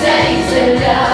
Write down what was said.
все і земля.